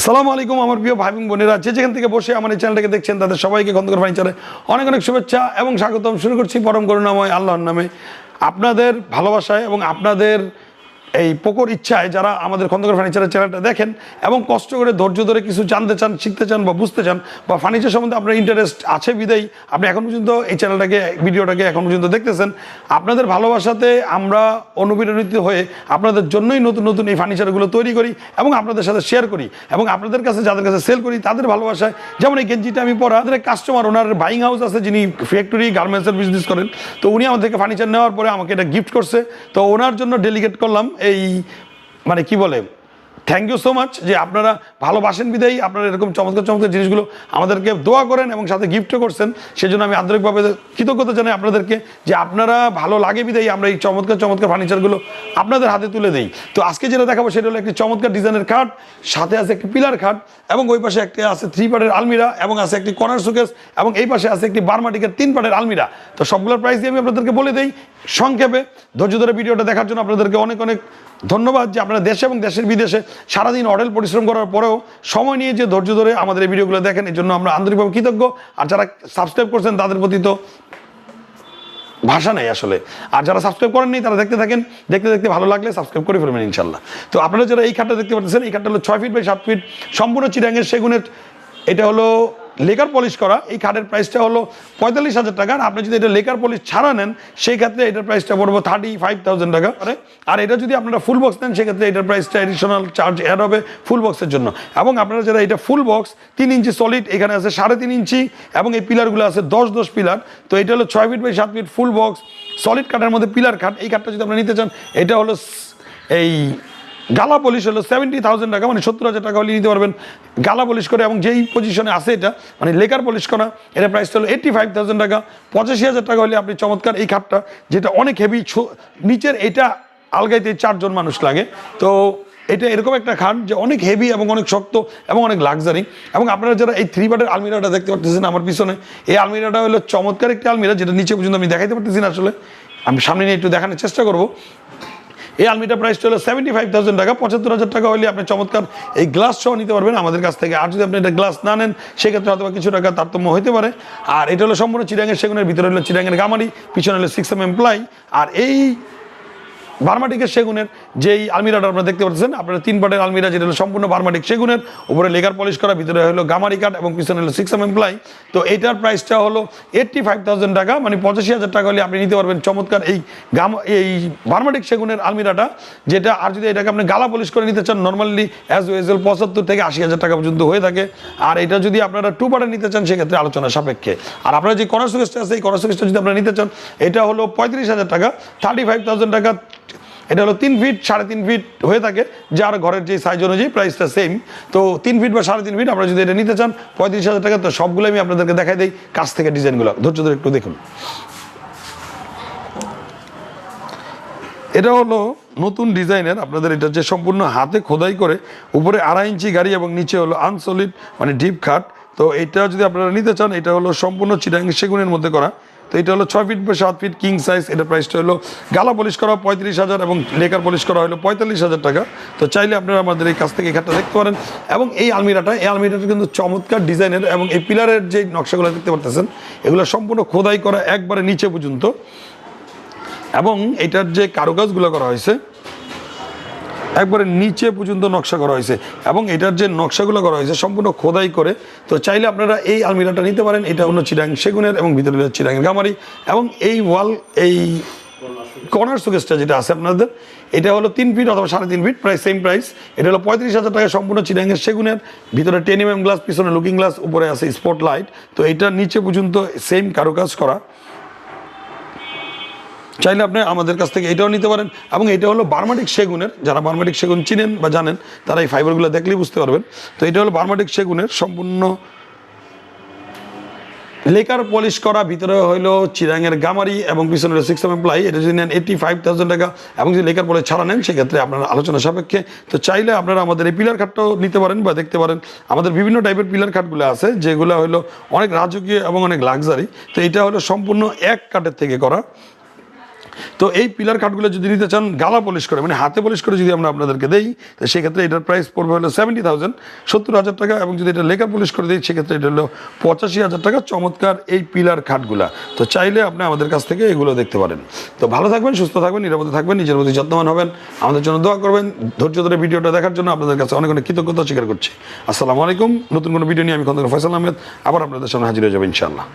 আসসালামু আলাইকুম, আমার প্রিয় ভাই বোনেরা। যে যেখান থেকে বসে আমার এই চ্যানেলটাকে দেখছেন, তাদের সবাইকে খন্দকার ফার্নিচারে অনেক অনেক শুভেচ্ছা এবং স্বাগতম। শুরু করছি পরম করুণাময় আল্লাহর নামে। আপনাদের ভালোবাসায় এবং আপনাদের এই পোকর ইচ্ছায় যারা আমাদের খন্দকার ফার্নিচারের চ্যানেলটা দেখেন এবং কষ্ট করে ধৈর্য ধরে কিছু জানতে চান, শিখতে চান বা বুঝতে চান বা ফার্নিচার সম্বন্ধে আপনার ইন্টারেস্ট আছে বিদায়ী, আপনি এখন পর্যন্ত এই চ্যানেলটাকে ভিডিওটাকে এখন পর্যন্ত দেখতেছেন। আপনাদের ভালোবাসাতে আমরা অনুপ্রেরণিত হয়ে আপনাদের জন্যই নতুন নতুন এই ফার্নিচারগুলো তৈরি করি এবং আপনাদের সাথে শেয়ার করি এবং আপনাদের কাছে, যাদের কাছে সেল করি, তাদের ভালোবাসায়। যেমন এই গেঞ্জিটা আমি পরা আমাদের কাস্টমার ওনার বাইং হাউস আছে, যিনি ফ্যাক্টরি গার্মেন্টসের বিজনেস করেন। তো উনি আমাদেরকে ফার্নিচার নেওয়ার পরে আমাকে এটা গিফট করছে। তো ওনার জন্য ডেলিগেট করলাম এই মানে কি বলে থ্যাংক ইউ সো মাচ যে আপনারা ভালোবাসেন বিদায়ী, আপনারা এরকম চমৎকার চমৎকার জিনিসগুলো আমাদেরকে দোয়া করেন এবং সাথে গিফটও করছেন। সেজন্য আমি আন্তরিকভাবে কৃতজ্ঞতা জানাই আপনাদেরকে যে আপনারা ভালো লাগে বিদায়ী, আমরা এই চমৎকার চমৎকার ফার্নিচারগুলো আপনাদের হাতে তুলে দেই। তো আজকে যেটা দেখাবো সেটা হলো একটি চমৎকার ডিজাইনের খাট, সাথে আছে একটি পিলার খাট এবং ওই পাশে একটি আছে থ্রি পার্টের আলমিরা এবং আছে একটি কর্নার সুকেস এবং এই পাশে আছে একটি বারমাটিকের তিন পার্টের আলমিরা। তো সবগুলোর প্রাইস দিয়ে আমি আপনাদেরকে বলে দিই, সংক্ষেপে ধৈর্য ধরে ভিডিওটা দেখার জন্য আপনাদেরকে অনেক অনেক ধন্যবাদ যে আপনারা দেশে এবং দেশের বিদেশে সারাদিন অডেল পরিশ্রম করার পরেও সময় নিয়ে যে ধৈর্য ধরে আমাদের এই ভিডিওগুলো দেখেন এই জন্য আমরা আন্তরিকভাবে কৃতজ্ঞ। আর যারা সাবস্ক্রাইব করছেন, তাদের প্রতি তো ভাষা নেই আসলে। আর যারা সাবস্ক্রাইব করেননি, তারা দেখতে থাকেন। দেখতে দেখতে ভালো লাগলে সাবস্ক্রাইব করে ফেলবেন ইনশাল্লাহ তো আপনারা যারা এই খাটটা দেখতে পাচ্ছেন, এই খাটটা হলো ছয় ফিট বাই সাত ফিট সম্পূর্ণ চিরাঙের সেগুনের, এটা হলো লেকার পলিশ করা, এই খাটের প্রাইসটা হলো পঁয়তাল্লিশ হাজার টাকা। আর আপনি যদি এটা লেকার পলিশ ছাড়া নেন, সেই ক্ষেত্রে এটার প্রাইসটা পড়ব থার্টি ফাইভ থাউজেন্ড টাকা আর এটা যদি আপনারা ফুল বক্স নেন সেক্ষেত্রে এটার প্রাইসটা এডিশনাল চার্জ অ্যাড হবে ফুল বক্সের জন্য। এবং আপনারা যারা এটা ফুল বক্স তিন ইঞ্চি সলিড এখানে আছে সাড়ে তিন ইঞ্চি, এবং এই পিলারগুলো আছে দশ দশ পিলার তো এটা হলো ছয় ফিট বাই সাত ফিট ফুল বক্স সলিড কাঠের মধ্যে পিলার কাঠ এই কাঠটা যদি আপনারা নিতে চান, এটা হলো এই গালা পলিশ হলো সেভেন্টি থাউজেন্ড টাকা মানে সত্তর হাজার টাকা হলে নিতে পারবেন। গালা পলিশ করে এবং যেই পজিশনে আছে এটা মানে লেকার পলিশ করা এটা প্রাইস হলো এইট্টি ফাইভ থাউজেন্ড টাকা। পঁচাশি হাজার টাকা হলে আপনি চমৎকার এই খাটটা, যেটা অনেক হেভি নিচের এটা আলগাইতে চারজন মানুষ লাগে। তো এটা এরকম একটা খাট যে অনেক হেভি এবং অনেক শক্ত এবং অনেক লাক্সারি এবং আপনারা যারা এই থ্রি পার্টের আলমিরাটা দেখতে পাচ্ছেন আমার পিছনে, এই আলমিরাটা হলো চমৎকার একটি আলমিরা, যেটা নিচে পর্যন্ত আমি দেখাইতে পারতেছি না আসলে। আমি সামনে নিয়ে একটু দেখানোর চেষ্টা করব। এই আলমিটা প্রাইসটা হলো সেভেন্টি ফাইভ থাউজেন্ড টাকা, পঁচাত্তর হাজার টাকা হলে আপনি চমৎকার এই গ্লাস সহ নিতে পারবেন আমাদের কাছ থেকে। আর যদি আপনি এটা গ্লাস না নেন, সেক্ষেত্রে হয়তো কিছু টাকা তারতম্য হতে পারে। আর এটা হলো সম্পূর্ণ চিরাঙের, সেগুনের ভিতরে হলো চিরাঙের গামারি, পিছনে হলো সিক্স এম এমপ্লাই আর এই বার্মাটিকের সেগুনের যেই আলমিরাটা আপনারা দেখতে পাচ্ছেন, আপনারা তিন পাটের আলমিরা যেটা হলো সম্পূর্ণ বার্মাটিক সেগুনের, উপরে লেগার পলিশ করা, ভিতরে হলো গামারি কাঠ এবং পিছনে হলো সিক্স এম এমপ্লাই তো এটার প্রাইসটা হলো এইট্টি ফাইভ থাউজেন্ড টাকা মানে পঁচাশি হাজার টাকা হলে আপনি নিতে পারবেন চমৎকার এই গাম, এই বার্মাটিক সেগুনের আলমিরাটা, যেটা আর যদি এটাকে আপনি গালা পলিশ করে নিতে চান নর্মালি অ্যাজ ওয়েজেল পঁচাত্তর থেকে আশি হাজার টাকা পর্যন্ত হয়ে থাকে। আর এটা যদি আপনারা টু পার্টে নিতে চান, সেক্ষেত্রে আলোচনা সাপেক্ষে। আর আপনারা যে কর্নার আছে, এই কর্নার যদি আপনারা নিতে চান, এটা হলো পঁয়ত্রিশ হাজার টাকা থার্টি ফাইভ থাউজেন্ড টাকা এটা হলো তিন ফিট সাড়ে তিন ফিট হয়ে থাকে। যার ঘরের যে সাইজ অনুযায়ী প্রাইসটা সেম তো তিন ফিট বা সাড়ে তিন ফিট আপনারা যদি এটা নিতে চান, পঁয়ত্রিশ হাজার টাকা, তো সবগুলো আমি আপনাদেরকে দেখাই দিই। কাছ থেকে ডিজাইনগুলো। ধৈর্য ধরে একটু দেখুন। এটা হলো নতুন ডিজাইনের, আপনাদের এটা যে সম্পূর্ণ হাতে খোদাই করে, উপরে আড়াই ইঞ্চি গাড়ি এবং নিচে হলো আনসলিড মানে ডিপ খাট তো এটা যদি আপনারা নিতে চান, এটা হলো সম্পূর্ণ চিটাং সেগুনের মধ্যে করা। তো এটা হলো ছয় ফিট বা সাত ফিট কিং সাইজ এটা প্রাইসটা হলো। গালা পলিশ করা পঁয়ত্রিশ হাজার এবং লেকার পলিশ করা হলো পঁয়তাল্লিশ হাজার টাকা। তো চাইলে আপনারা আমাদের এই কাছ থেকে খাটটা দেখতে পারেন। এবং এই আলমিরাটা এই আলমিরাটা কিন্তু চমৎকার ডিজাইনের এবং এই পিলারের যে নকশাগুলো দেখতে পারতেছেন, এগুলো সম্পূর্ণ খোদাই করা একবারে নিচে পর্যন্ত। এবং এটার যে কারুকাজগুলো করা হয়েছে একবারে নিচে পর্যন্ত নকশা করা হয়েছে। এবং এটার যে নকশাগুলো করা হয়েছে, সম্পূর্ণ খোদাই করে। তো চাইলে আপনারা এই আলমিরাটা নিতে পারেন। এটা হলো চিরাং সেগুনের এবং ভিতরে চিরাঙের গামারি। এবং এই ওয়াল, এই কর্নার সুকেসটা যেটা আছে আপনাদের, এটা হলো তিন ফিট অথবা সাড়ে তিন ফিট, প্রায় সেম প্রাইস এটা হলো পঁয়ত্রিশ হাজার টাকা সম্পূর্ণ চিরাঙের সেগুনের। ভিতরে টেন এম গ্লাস পিছনে লুকিং গ্লাস উপরে আছে স্পট লাইট তো এটা নিচে পর্যন্ত সেম কারুকাজ করা। চাইলে আপনি আমাদের কাছ থেকে এটাও নিতে পারেন। এবং এটা হলো বার্মাটিক সেগুনের, যারা বার্মাটিক সেগুন চিনেন বা জানেন, তারা এই ফাইবারগুলো দেখলেই বুঝতে পারবেন। তো এটা হলো বার্মাটিক সেগুনের সম্পূর্ণ লেকার পলিশ করা, ভিতরে হইল চিরাঙের গামারি এবং পিছনে হলো সিক্স এম প্লাই এটা যদি নেন এইটি ফাইভ থাউজেন্ড টাকা এবং যদি লেকার পলিশ ছাড়া নেন, সেক্ষেত্রে আপনারা আলোচনা সাপেক্ষে। তো চাইলে আপনারা আমাদের এই পিলার খাটটাও নিতে পারেন বা দেখতে পারেন। আমাদের বিভিন্ন টাইপের পিলার খাটগুলো আছে, যেগুলো হলো অনেক রাজকীয় এবং অনেক লাক্সারি তো এটা হলো সম্পূর্ণ এক কাঠের থেকে করা। তো এই পিলার কাঠগুলো যদি নিতে চান, গালা পলিশ করে মানে হাতে পলিশ করে যদি আমরা আপনাদেরকে দেই, তো সেক্ষেত্রে এটার প্রাইস পড়বে হলো সেভেন্টি থাউজেন্ড হাজার টাকা এবং যদি এটা লেকার পলিশ করে দিই, সেক্ষেত্রে এটা হলো পঁচাশি হাজার টাকা। চমৎকার এই পিলার খাটগুলা তো চাইলে আপনি আমাদের কাছ থেকে এগুলো দেখতে পারেন। তো ভালো থাকবেন, সুস্থ থাকবেন, নিরাপদে থাকবেন, নিজের প্রতি যত্নবান হবেন। আমাদের জন্য দোয়া করবেন। ধৈর্য ধরে ভিডিওটা দেখার জন্য আপনাদের কাছে অনেক অনেক কৃতজ্ঞতা স্বীকার করছি। আসসালামু আলাইকুম। নতুন কোনো ভিডিও নিয়ে আমি খন্দকার ফয়সাল আহমেদ। আবার আপনাদের সামনে হাজির হয়ে যাব ইনশাআল্লাহ।